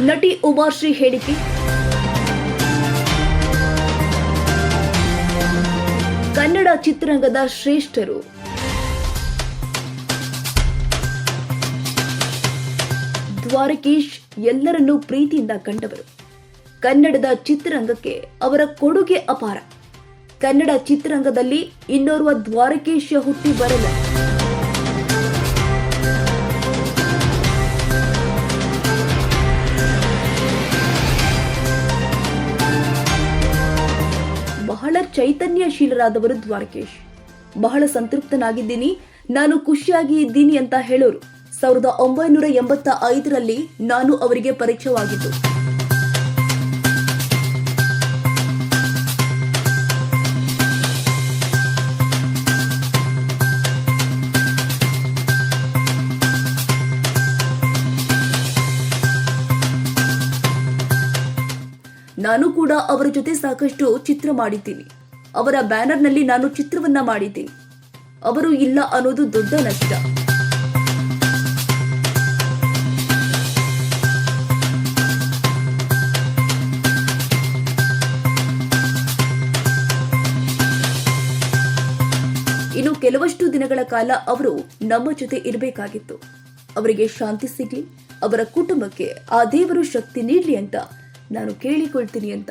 ನಟಿ ಉಮಾಶ್ರೀ ಹೇಳಿಕೆ. ಕನ್ನಡ ಚಿತ್ರರಂಗದ ಶ್ರೇಷ್ಠರು. ದ್ವಾರಕೀಶ್ ಎಲ್ಲರನ್ನೂ ಪ್ರೀತಿಯಿಂದ ಕಂಡವರು. ಕನ್ನಡದ ಚಿತ್ರರಂಗಕ್ಕೆ ಅವರ ಕೊಡುಗೆ ಅಪಾರ. ಕನ್ನಡ ಚಿತ್ರರಂಗದಲ್ಲಿ ಇನ್ನೋರ್ವ ದ್ವಾರಕೀಶ ಹುಟ್ಟಿ ಬರಲ್ಲ. ಚೈತನ್ಯಶೀಲರಾದವರು ದ್ವಾರಕೇಶ್. ಬಹಳ ಸಂತೃಪ್ತನಾಗಿದ್ದೀನಿ. ನಾನು ಖುಷಿಯಾಗಿ ಇದ್ದೀನಿ ಅಂತ ಹೇಳೋರು. ಸಾವಿರದ ಒಂಬೈನೂರ ಎಂಬತ್ತ ಐದರಲ್ಲಿ ನಾನು ಅವರಿಗೆ ಪರಿಚಯವಾಗಿದ್ದು. ನಾನು ಕೂಡ ಅವರ ಜೊತೆ ಸಾಕಷ್ಟು ಚಿತ್ರ ಮಾಡಿದ್ದೀನಿ. ಅವರ ಬ್ಯಾನರ್ನಲ್ಲಿ ನಾನು ಚಿತ್ರವನ್ನ ಮಾಡಿದ್ದೀನಿ. ಅವರು ಇಲ್ಲ ಅನ್ನೋದು ದೊಡ್ಡ ನಷ್ಟ. ಇನ್ನು ಕೆಲವಷ್ಟು ದಿನಗಳ ಕಾಲ ಅವರು ನಮ್ಮ ಜೊತೆ ಇರಬೇಕಾಗಿತ್ತು. ಅವರಿಗೆ ಶಾಂತಿ ಸಿಗ್ಲಿ, ಅವರ ಕುಟುಂಬಕ್ಕೆ ಆ ದೇವರು ಶಕ್ತಿ ನೀಡಲಿ ಅಂತ ನಾನು ಕೇಳಿಕೊಳ್ತೀನಿ ಅಂತ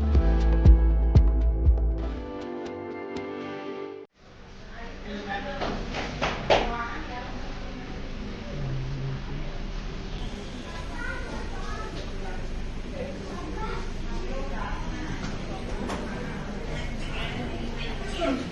Gracias.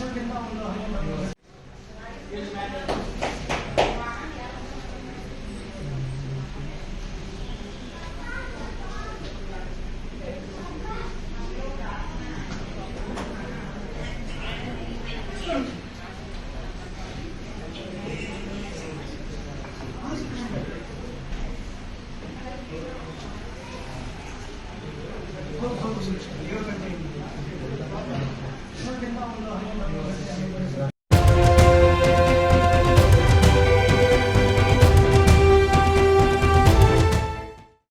Gracias.